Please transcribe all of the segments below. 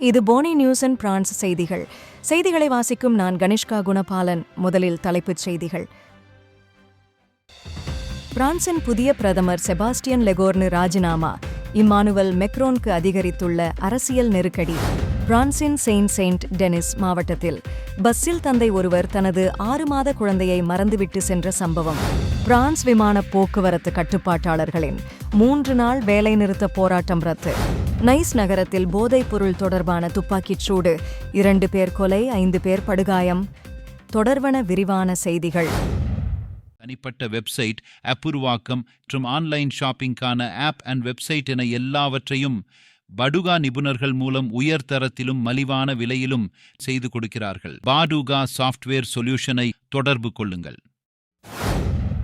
இது Fani news and France செய்திகள். செய்திகளை வாசிக்கும் நான் கணிஷ்கா குணபாலன். முதலில் தலைப்புச் செய்திகள். பிரான்சின் புதிய பிரதமர் செபாஸ்டியன் லெகோர்னு ராஜினாமா. இம்மானுவல் மெக்ரோனுக்கு அதிகரித்துள்ள அரசியல் நெருக்கடி. பிரான்சின் செயின்ட் செயின்ட் டெனிஸ் மாவட்டத்தில். பஸ்ஸில் தந்தை ஒருவர் தனது ஆறு மாத குழந்தையை மறந்துவிட்டு சென்ற சம்பவம். பிரான்ஸ் விமான போக்குவரத்து கட்டுப்பாட்டாளர்களின் மூன்று நாள் வேலைநிறுத்த போராட்டம் ரத்து. நைஸ் நகரத்தில் போதைப் பொருள் தொடர்பான துப்பாக்கிச் சூடு. இரண்டு பேர் கொலை ஐந்து பேர் படுகாயம். தொடர்வன விரிவான செய்திகள். தனிப்பட்ட வெப்சைட் அப்புருவாக்கம் உருவாக்கம் மற்றும் ஆன்லைன் ஷாப்பிங்கான ஆப் அண்ட் வெப்சைட் என எல்லாவற்றையும் படுகா நிபுணர்கள் மூலம் உயர் தரத்திலும் மலிவான விலையிலும் செய்து கொடுக்கிறார்கள். பாடுகா சாஃப்ட்வேர் சொல்யூஷனை தொடர்பு கொள்ளுங்கள்.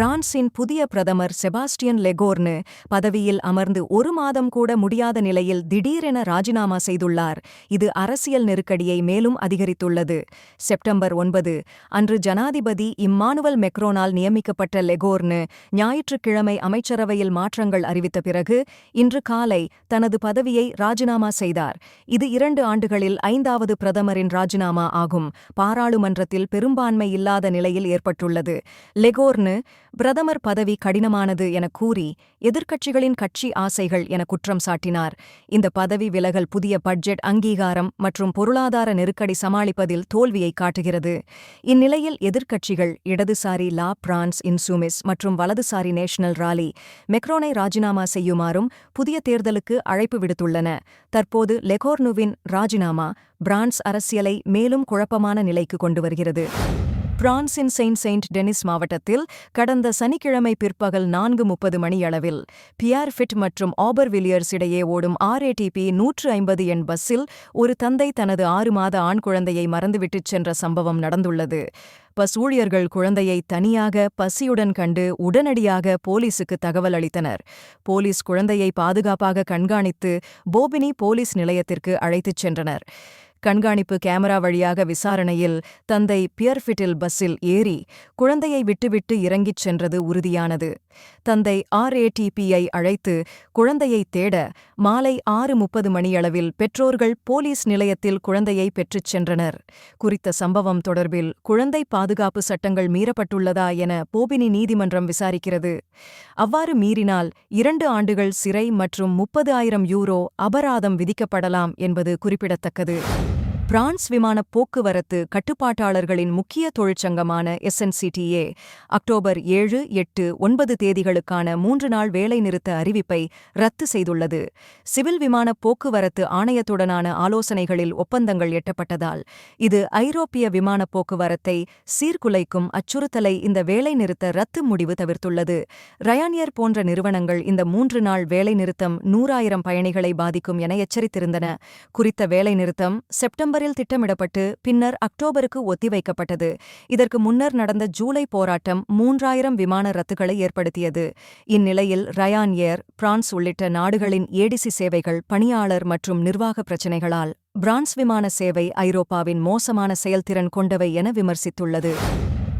பிரான்சின் புதிய பிரதமர் செபாஸ்டியன் லெகோர்னு பதவியில் அமர்ந்து ஒரு மாதம் கூட முடியாத நிலையில் திடீரென ராஜினாமா செய்துள்ளார். இது அரசியல் நெருக்கடியை மேலும் அதிகரித்துள்ளது. செப்டம்பர் ஒன்பது அன்று ஜனாதிபதி இம்மானுவல் மெக்ரோனால் நியமிக்கப்பட்ட லெகோர்னு ஞாயிற்றுக்கிழமை அமைச்சரவையில் மாற்றங்கள் அறிவித்த பிறகு இன்று காலை தனது பதவியை ராஜினாமா செய்தார். இது இரண்டு ஆண்டுகளில் ஐந்தாவது பிரதமரின் ராஜினாமா ஆகும். பாராளுமன்றத்தில் பெரும்பான்மை இல்லாத நிலையில் ஏற்பட்டுள்ளது. லெகோர்னு பிரதமர் பதவி கடினமானது என கூறி எதிர்க்கட்சிகளின் கட்சி ஆசைகள் என குற்றம் சாட்டினார். இந்த பதவி விலகல் புதிய பட்ஜெட் அங்கீகாரம் மற்றும் பொருளாதார நெருக்கடி சமாளிப்பதில் தோல்வியை காட்டுகிறது. இந்நிலையில் எதிர்க்கட்சிகள் இடதுசாரி லா பிரான்ஸ் இன்சூமிஸ் மற்றும் வலதுசாரி நேஷனல் ராலி மெக்ரோனை ராஜினாமா செய்யுமாறும் புதிய தேர்தலுக்கு அழைப்பு விடுத்துள்ளன. தற்போது லெகோர்னுவின் ராஜினாமா பிரான்ஸ் அரசியலை மேலும் குழப்பமான நிலைக்கு கொண்டு வருகிறது. பிரான்சின் செயின்ட் செயின்ட் டெனிஸ் மாவட்டத்தில் கடந்த சனிக்கிழமை பிற்பகல் நான்கு முப்பது மணியளவில் பியர் ஃபிட் மற்றும் ஆபர் வில்லியர்ஸ் இடையே ஓடும் ஆர்ஏடிபி நூற்று ஐம்பது எண் பஸ்ஸில் ஒரு தந்தை தனது ஆறு மாத ஆண் குழந்தையை மறந்துவிட்டுச் சென்ற சம்பவம் நடந்துள்ளது. பஸ் ஊழியர்கள் குழந்தையை தனியாக பசியுடன் கண்டு உடனடியாக போலீசுக்கு தகவல் அளித்தனர். போலீஸ் குழந்தையை பாதுகாப்பாக கண்காணித்து போபினி போலீஸ் நிலையத்திற்கு அழைத்துச் சென்றனர். கண்காணிப்பு கேமரா வழியாக விசாரணையில் தந்தை பியர்ஃபிட்டில் பஸ்ஸில் ஏறி குழந்தையை விட்டுவிட்டு இறங்கிச் சென்றது உறுதியானது. தந்தை ஆர்ஏடிபியை அழைத்து குழந்தையை தேட மாலை ஆறு முப்பது மணியளவில் பெற்றோர்கள் போலீஸ் நிலையத்தில் குழந்தையை பெற்றுச் சென்றனர். குறித்த சம்பவம் தொடர்பில் குழந்தை பாதுகாப்பு சட்டங்கள் மீறப்பட்டுள்ளதா என போபினி நீதிமன்றம் விசாரிக்கிறது. அவ்வாறு மீறினால் இரண்டு ஆண்டுகள் சிறை மற்றும் முப்பது ஆயிரம் யூரோ அபராதம் விதிக்கப்படலாம் என்பது குறிப்பிடத்தக்கது. பிரான்ஸ் விமான போக்குவரத்து கட்டுப்பாட்டாளர்களின் முக்கிய தொழிற்சங்கமான எஸ்என்சிடிஏ அக்டோபர் ஏழு எட்டு ஒன்பது தேதிகளுக்கான மூன்று நாள் வேலைநிறுத்த அறிவிப்பை ரத்து செய்துள்ளது. சிவில் விமான போக்குவரத்து ஆணையத்துடனான ஆலோசனைகளில் ஒப்பந்தங்கள் எட்டப்பட்டதால் இது ஐரோப்பிய விமான போக்குவரத்தை சீர்குலைக்கும் அச்சுறுத்தலை இந்த வேலைநிறுத்த ரத்து முடிவு தவிர்த்துள்ளது. ரயானியர் போன்ற நிறுவனங்கள் இந்த மூன்று நாள் வேலைநிறுத்தம் நூறாயிரம் பயணிகளை பாதிக்கும் என எச்சரித்திருந்தன. குறித்த வேலைநிறுத்தம் செப்டம்பர் செப்டம்பரில் திட்டமிடப்பட்டு பின்னர் அக்டோபருக்கு ஒத்திவைக்கப்பட்டது. இதற்கு முன்னர் நடந்த ஜூலை போராட்டம் மூன்றாயிரம் விமான ரத்துகளை ஏற்படுத்தியது. இந்நிலையில் ரயான் ஏர் பிரான்ஸ் உள்ளிட்ட நாடுகளின் ஏடிசி சேவைகள் பணியாளர் மற்றும் நிர்வாக பிரச்சினைகளால் பிரான்ஸ் விமான சேவை ஐரோப்பாவின் மோசமான செயல்திறன் கொண்டவை என விமர்சித்துள்ளது.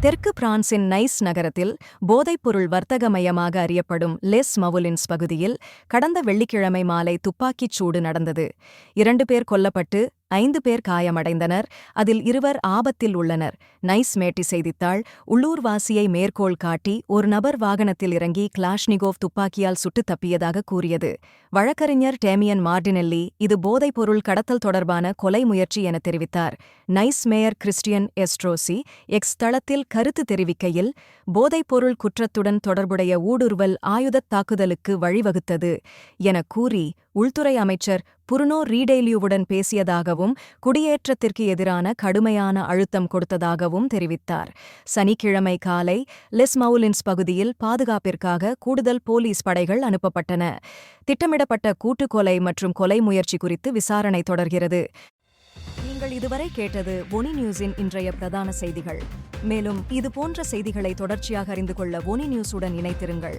தெற்கு பிரான்சின் நைஸ் நகரத்தில் போதைப்பொருள் வர்த்தக மையமாக அறியப்படும் லெஸ் மவுலின்ஸ் பகுதியில் கடந்த வெள்ளிக்கிழமை மாலை துப்பாக்கிச் சூடு நடந்தது. இரண்டு பேர் கொல்லப்பட்டு ஐந்து பேர் காயமடைந்தனர். அதில் இருவர் ஆபத்தில் உள்ளனர். நைஸ் மேட்டி செய்தித்தாள் உள்ளூர்வாசியை மேற்கோள் காட்டி ஒரு நபர் வாகனத்தில் இறங்கி கிளாஷ்னிகோவ் துப்பாக்கியால் சுட்டுத் தப்பியதாக கூறியது. வழக்கறிஞர் டேமியன் மார்டினெல்லி இது போதைப்பொருள் கடத்தல் தொடர்பான கொலை முயற்சி என தெரிவித்தார். Nice mayor Christian Estrosi X தளத்தில் கருத்து தெரிவிக்கையில் போதைப்பொருள் குற்றத்துடன் தொடர்புடைய ஊடுருவல் ஆயுதத் தாக்குதலுக்கு வழிவகுத்தது என கூறி உள்துறை அமைச்சர் புருனோ ரீடெய்லியுவுடன் பேசியதாகவும் குடியேற்றத்திற்கு எதிரான கடுமையான அழுத்தம் கொடுத்ததாகவும் தெரிவித்தார். சனிக்கிழமை காலை லெஸ் மவுலின்ஸ் பகுதியில் பாதுகாப்பிற்காக கூடுதல் போலீஸ் படைகள் அனுப்பப்பட்டன. திட்டமிடப்பட்ட கூட்டுக்கொலை மற்றும் கொலை முயற்சி குறித்து விசாரணை தொடர்கிறது. நீங்கள் இதுவரை கேட்டது ஒனி நியூஸின் இன்றைய பிரதான செய்திகள். மேலும் இதுபோன்ற செய்திகளை தொடர்ச்சியாக அறிந்து கொள்ள ஒனி நியூஸுடன் இணைத்திருங்கள்